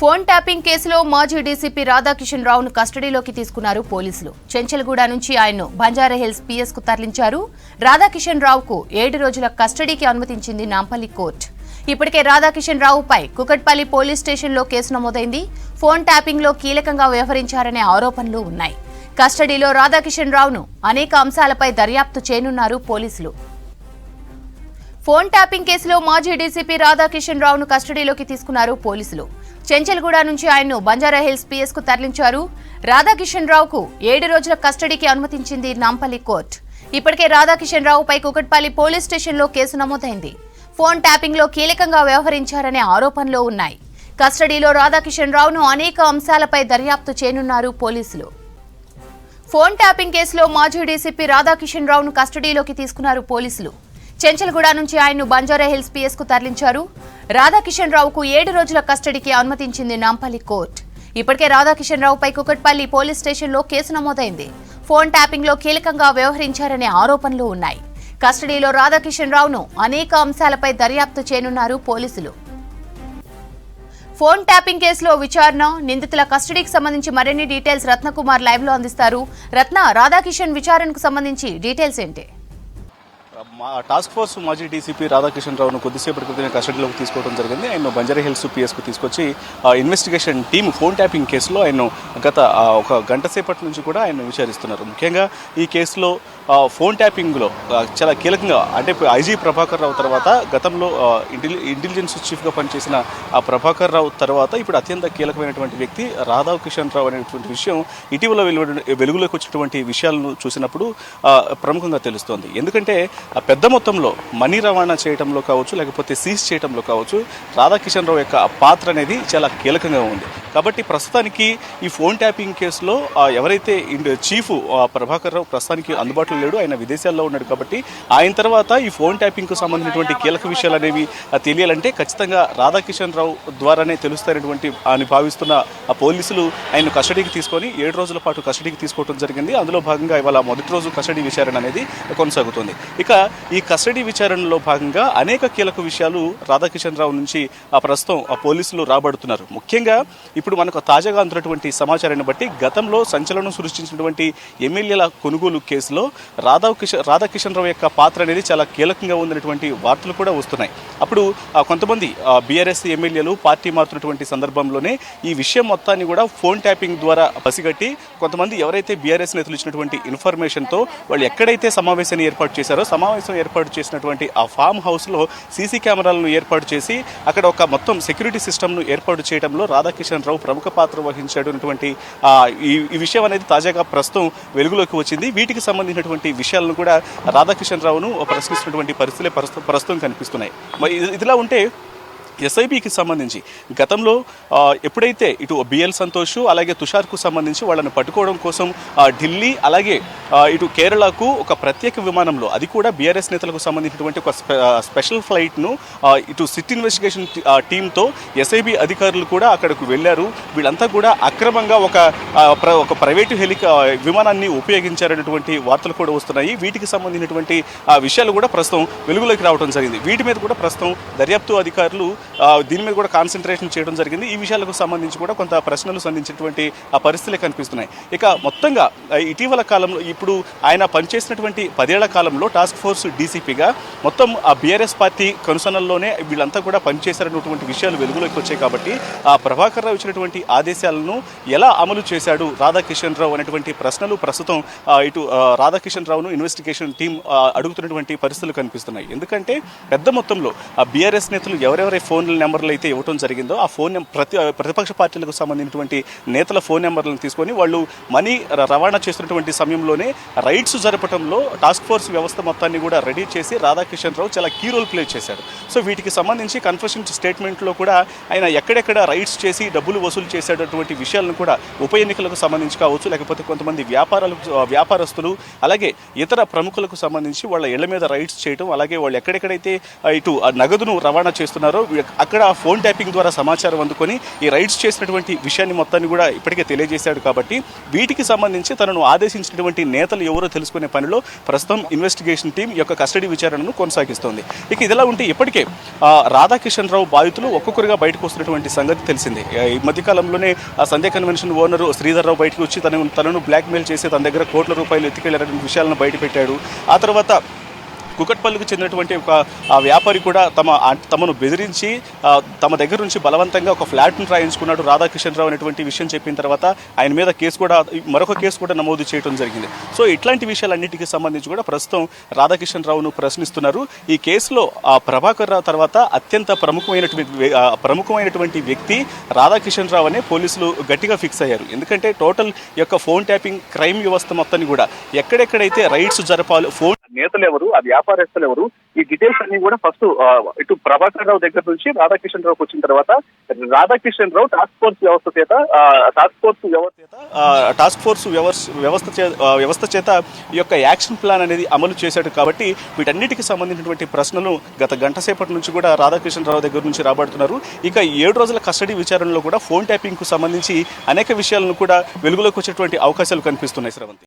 Phone tapping కేసులో మాజీ DCP Radhakishan రావును కస్టడీలోకి తీసుకున్నారు పోలీసులు. చెంచల్గూడ నుంచి ఆయన్ను బంజారాహిల్స్ పిఎస్కు తరలించారు. రాధాకిషన్ రావుకు ఏడు రోజుల కస్టడీకి అనుమతించింది నాంపల్లి కోర్టు. ఇప్పటికే రాధాకిషన్ రావుపై కుకట్పల్లి పోలీస్ స్టేషన్లో కేసు నమోదైంది. ఫోన్ ట్యాపింగ్లో కీలకంగా వ్యవహరించారనే ఆరోపణలు ఉన్నాయి. కస్టడీలో రాధాకిషన్ రావును అనేక అంశాలపై దర్యాప్తు చేయనున్నారు పోలీసులు. ఫోన్ ట్యాపింగ్ కేసులో మాజీ డీసీపీ రాధాకిషన్ రావును కస్టడీలోకి తీసుకున్నారు పోలీసులు. చెంచల్గూడ నుంచి ఆయన్ను బంజారాహిల్స్ పిఎస్కు తరలించారు. రాధాకిషన్ రావుకు ఏడు రోజుల కస్టడీకి అనుమతించింది నాంపల్లి కోర్టు. ఇప్పటికే రాధాకిషన్ రావుపై కుకట్పల్లి పోలీస్ స్టేషన్లో కేసు నమోదైంది. ఫోన్ ట్యాపింగ్లో కీలకంగా వ్యవహరించారనే ఆరోపణలు ఉన్నాయి. కస్టడీలో రాధాకిషన్ రావును అనేక అంశాలపై దర్యాప్తు చేయనున్నారు పోలీసులు. ఫోన్ ట్యాపింగ్ కేసులో మాజీ డీసీపీ రాధాకిషన్ రావును కస్టడీలోకి తీసుకున్నారు పోలీసులు. చెంచల్గూడ నుంచి ఆయన్ను బంజారాహిల్స్ పిఎస్కు తరలించారు. రాధాకిషన్ రావుకు ఏడు రోజుల కస్టడీకి అనుమతించింది నాంపల్లి కోర్టు. ఇప్పటికే రాధాకిషన్ రావుపై కుకట్పల్లి పోలీస్ స్టేషన్లో కేసు నమోదైంది. ఫోన్ ట్యాపింగ్లో కీలకంగా వ్యవహరించారనే ఆరోపణలు ఉన్నాయి. కస్టడీలో రాధాకిషన్ రావును అనేక అంశాలపై దర్యాప్తు చేయనున్నారు పోలీసులు. ఫోన్ ట్యాపింగ్ కేసులో విచారణ నిందితుల కస్టడీకి సంబంధించి మరిన్ని డీటెయిల్స్ రత్నకుమార్ లైవ్లో అందిస్తారు. రత్న రాధాకిషన్ విచారణకు సంబంధించి డీటెయిల్స్ ఏంటి? టాస్క్ ఫోర్స్ మాజీ డీసీపీ రాధాకిషన్ రావును కొద్దిసేపటి క్రితమే కస్టడీలోకి తీసుకోవడం జరిగింది. ఆయన బంజారా హిల్స్ పిఎస్కు తీసుకొచ్చి ఇన్వెస్టిగేషన్ టీమ్ ఫోన్ ట్యాపింగ్ కేసులో ఆయన గత ఒక గంట సేపటి నుంచి కూడా ఆయన విచారిస్తున్నారు. ముఖ్యంగా ఈ కేసులో ఫోన్ ట్యాపింగ్లో చాలా కీలకంగా అంటే ఐజీ ప్రభాకర్ రావు తర్వాత గతంలో ఇంటెలి ఇంటెలిజెన్స్ చీఫ్గా పనిచేసిన ఆ ప్రభాకర్ రావు తర్వాత ఇప్పుడు అత్యంత కీలకమైనటువంటి వ్యక్తి రాధాకృష్ణ రావు అనేటువంటి విషయం ఇటీవల వెలుగులోకి వచ్చినటువంటి విషయాలను చూసినప్పుడు ప్రముఖంగా తెలుస్తోంది. ఎందుకంటే ఆ పెద్ద మొత్తంలో మనీ రవాణా చేయడంలో కావచ్చు లేకపోతే సీజ్ చేయడంలో కావచ్చు రాధాకిషన్ రావు యొక్క పాత్ర అనేది చాలా కీలకంగా ఉంది. కాబట్టి ప్రస్తుతానికి ఈ ఫోన్ ట్యాపింగ్ కేసులో ఎవరైతే ఇండ్- చీఫ్ ప్రభాకర్ రావు ప్రస్తుతానికి అందుబాటులో లేడు ఆయన విదేశాల్లో ఉన్నాడు కాబట్టి ఆయన తర్వాత ఈ ఫోన్ ట్యాపింగ్కు సంబంధించినటువంటి కీలక విషయాలు అనేవి తెలియాలంటే ఖచ్చితంగా రాధాకిషన్ రావు ద్వారానే తెలుస్తారనేటువంటి అని భావిస్తున్న ఆ పోలీసులు ఆయన కస్టడీకి తీసుకొని ఏడు రోజుల పాటు కస్టడీకి తీసుకోవడం జరిగింది. అందులో భాగంగా ఇవాళ మొదటి రోజు కస్టడీ విచారణ అనేది కొనసాగుతుంది. ఇక ఈ కస్టడీ విచారణలో భాగంగా అనేక కీలక విషయాలు రాధాకిషన్ రావు నుంచి ఆ ప్రస్తుతం ఆ పోలీసులు రాబడుతున్నారు. ముఖ్యంగా ఇప్పుడు మనకు తాజాగా అందుతున్నటువంటి సమాచారాన్ని బట్టి గతంలో సంచలనం సృష్టించినటువంటి ఎమ్మెల్యేల కొనుగోలు కేసులో రాధా కిషన్ రాధాకిషన్ రావు యొక్క పాత్ర అనేది చాలా కీలకంగా ఉందనేటువంటి వార్తలు కూడా వస్తున్నాయి. అప్పుడు ఆ, కొంతమంది బీఆర్ఎస్ ఎమ్మెల్యేలు పార్టీ మారుతున్నటువంటి సందర్భంలోనే ఈ విషయం మొత్తాన్ని కూడా ఫోన్ ట్యాపింగ్ ద్వారా పసిగట్టి కొంతమంది ఎవరైతే బీఆర్ఎస్ నేతలు ఇచ్చినటువంటి ఇన్ఫర్మేషన్తో వాళ్ళు ఎక్కడైతే సమావేశాన్ని ఏర్పాటు చేశారో సమావేశం ఏర్పాటు చేసినటువంటి ఆ ఫామ్ హౌస్లో సీసీ కెమెరాలను ఏర్పాటు చేసి అక్కడ ఒక మొత్తం సెక్యూరిటీ సిస్టమ్ను ఏర్పాటు చేయడంలో రాధాకిషన్ రావు ప్రముఖ పాత్ర వహించేటటువంటి ఈ ఈ విషయం అనేది తాజాగా ప్రస్తుతం వెలుగులోకి వచ్చింది. వీటికి సంబంధించినటువంటి విషయాలను కూడా రాధాకిషన్ రావును ప్రశ్నిస్తున్నటువంటి పరిస్థితులే ప్రస్తుతం ప్రస్తుతం కనిపిస్తున్నాయి. ఇదిలా ఉంటే ఎస్ఐబికి సంబంధించి. గతంలో ఎప్పుడైతే ఇటు బిఎల్ సంతోష్ అలాగే తుషార్కు సంబంధించి వాళ్ళని పట్టుకోవడం కోసం ఢిల్లీ అలాగే ఇటు కేరళకు ఒక ప్రత్యేక విమానంలో అది కూడా బీఆర్ఎస్ నేతలకు సంబంధించినటువంటి ఒక స్పెషల్ ఫ్లైట్ను ఇటు సిట్ ఇన్వెస్టిగేషన్ టీంతో ఎస్ఐబి అధికారులు కూడా అక్కడకు వెళ్ళారు. వీళ్ళంతా కూడా అక్రమంగా ఒక ప్ర- ఒక ప్రైవేటు హెలికా విమానాన్ని ఉపయోగించారనేటువంటి వార్తలు కూడా వస్తున్నాయి. వీటికి సంబంధించినటువంటి ఆ, విషయాలు కూడా ప్రస్తుతం వెలుగులోకి రావడం జరిగింది. వీటి మీద కూడా ప్రస్తుతం దర్యాప్తు అధికారులు దీని మీద కూడా కాన్సన్ట్రేషన్ చేయడం జరిగింది. ఈ విషయాలకు సంబంధించి కూడా కొంత ప్రశ్నలు సంధించినటువంటి ఆ పరిస్థితులే కనిపిస్తున్నాయి. ఇక మొత్తంగా ఇటీవల కాలంలో ఇప్పుడు ఆయన పనిచేసినటువంటి పదేళ్ళ కాలంలో టాస్క్ ఫోర్స్ డీసీపీగా మొత్తం ఆ బీఆర్ఎస్ పార్టీ కనుసనల్లోనే వీళ్ళంతా కూడా పనిచేశారన్నటువంటి విషయాలు వెలుగులోకి వచ్చాయి కాబట్టి ఆ ప్రభాకర్ రావు ఇచ్చినటువంటి ఆదేశాలను ఎలా అమలు చేశాడు రాధాకిషన్ రావు అనేటువంటి ప్రశ్నలు ప్రస్తుతం ఇటు రాధాకిషన్ రావును ఇన్వెస్టిగేషన్ టీం అడుగుతున్నటువంటి పరిస్థితులు కనిపిస్తున్నాయి. ఎందుకంటే పెద్ద మొత్తంలో ఆ బీఆర్ఎస్ నేతలు ఎవరెవరై ఫోన్ నెంబర్లు అయితే ఇవ్వడం జరిగిందో ఆ ఫోన్ ప్రతి ప్రతిపక్ష పార్టీలకు సంబంధించినటువంటి నేతల ఫోన్ నెంబర్లను తీసుకొని వాళ్ళు మనీ రవాణా చేస్తున్నటువంటి సమయంలోనే రైడ్స్ జరపడంలో టాస్క్ ఫోర్స్ వ్యవస్థ మొత్తాన్ని కూడా రెడీ చేసి రాధాకిషన్ రావు చాలా కీ రోల్ ప్లే చేశాడు. సో వీటికి సంబంధించి కన్ఫెషన్ స్టేట్మెంట్లో కూడా ఆయన ఎక్కడెక్కడ రైడ్స్ చేసి డబ్బులు వసూలు చేసేటటువంటి విషయాలను కూడా ఉప ఎన్నికలకు సంబంధించి కావచ్చు లేకపోతే కొంతమంది వ్యాపారాలకు వ్యాపారస్తులు అలాగే ఇతర ప్రముఖులకు సంబంధించి వాళ్ళ ఇళ్ళ మీద రైడ్స్ చేయడం అలాగే వాళ్ళు ఎక్కడెక్కడైతే ఇటు ఆ నగదును రవాణా చేస్తున్నారో అక్కడ ఫోన్ ట్యాపింగ్ ద్వారా సమాచారం అందుకొని ఈ రైడ్స్ చేసినటువంటి విషయాన్ని మొత్తాన్ని కూడా ఇప్పటికే తెలియజేశాడు కాబట్టి వీటికి సంబంధించి తనను ఆదేశించినటువంటి నేతలు ఎవరో తెలుసుకునే పనిలో ప్రస్తుతం ఇన్వెస్టిగేషన్ టీం యొక్క కస్టడీ విచారణను కొనసాగిస్తోంది. ఇక ఇదిలా ఉంటే ఇప్పటికే రాధాకిషన్ రావు బాధితులు ఒక్కొక్కరుగా బయటకు వస్తున్నటువంటి సంగతి తెలిసింది. ఈ మధ్యకాలంలోనే ఆ సంధ్య కన్వెన్షన్ ఓనర్ శ్రీధర్ రావు బయటకు వచ్చి తనను తనను బ్లాక్మెయిల్ చేసి తన దగ్గర కోట్ల రూపాయలు ఎత్తుకెళ్ళారనే విషయాలను బయటపెట్టాడు. ఆ తర్వాత కుకట్పల్లికి చెందినటువంటి ఒక వ్యాపారి కూడా తమ తమను బెదిరించి తమ దగ్గర నుంచి బలవంతంగా ఒక ఫ్లాట్ను రాయించుకున్నాడు రాధాకిషన్ రావు అనేటువంటి విషయం చెప్పిన తర్వాత ఆయన మీద కేసు కూడా మరొక కేసు కూడా నమోదు చేయడం జరిగింది. సో ఇట్లాంటి విషయాలన్నిటికీ సంబంధించి కూడా ప్రస్తుతం రాధాకిషన్ రావును ప్రశ్నిస్తున్నారు. ఈ కేసులో ఆ ప్రభాకర్ రావు తర్వాత అత్యంత ప్రముఖమైనటువంటి ప్రముఖమైనటువంటి వ్యక్తి రాధాకిషన్ రావు అనే పోలీసులు గట్టిగా ఫిక్స్ అయ్యారు. ఎందుకంటే టోటల్ యొక్క ఫోన్ ట్యాపింగ్ క్రైమ్ వ్యవస్థ మొత్తాన్ని కూడా ఎక్కడెక్కడైతే రైడ్స్ జరపాలి ఫోన్ నేతలు ఎవరు ఆ వ్యాపారస్తులు ఎవరు ఈ డీటెయిల్స్ అన్ని కూడా ఫస్ట్ ఇటు ప్రభాకర్ రావు దగ్గర నుంచి రాధాకిషన్ రావుకి వచ్చిన తర్వాత రాధాకిషన్ రావు టాస్క్ ఫోర్స్ వ్యవస్థ చేత టాస్క్ ఫోర్స్ వ్యవస్థ చేత టాస్క్ ఫోర్స్ వ్యవస్థ వ్యవస్థ చే వ్యవస్థ చేత ఈ యొక్క యాక్షన్ ప్లాన్ అనేది అమలు చేశాడు కాబట్టి వీటన్నిటికి సంబంధించినటువంటి ప్రశ్నలు గత గంట సేపటి నుంచి కూడా రాధాకిషన్ రావు దగ్గర నుంచి రాబడుతున్నారు. ఇక ఏడు రోజుల కస్టడీ విచారణలో కూడా ఫోన్ ట్యాపింగ్కు సంబంధించి అనేక విషయాలను కూడా వెలుగులోకి వచ్చేటువంటి అవకాశాలు కనిపిస్తున్నాయి శ్రవంతి.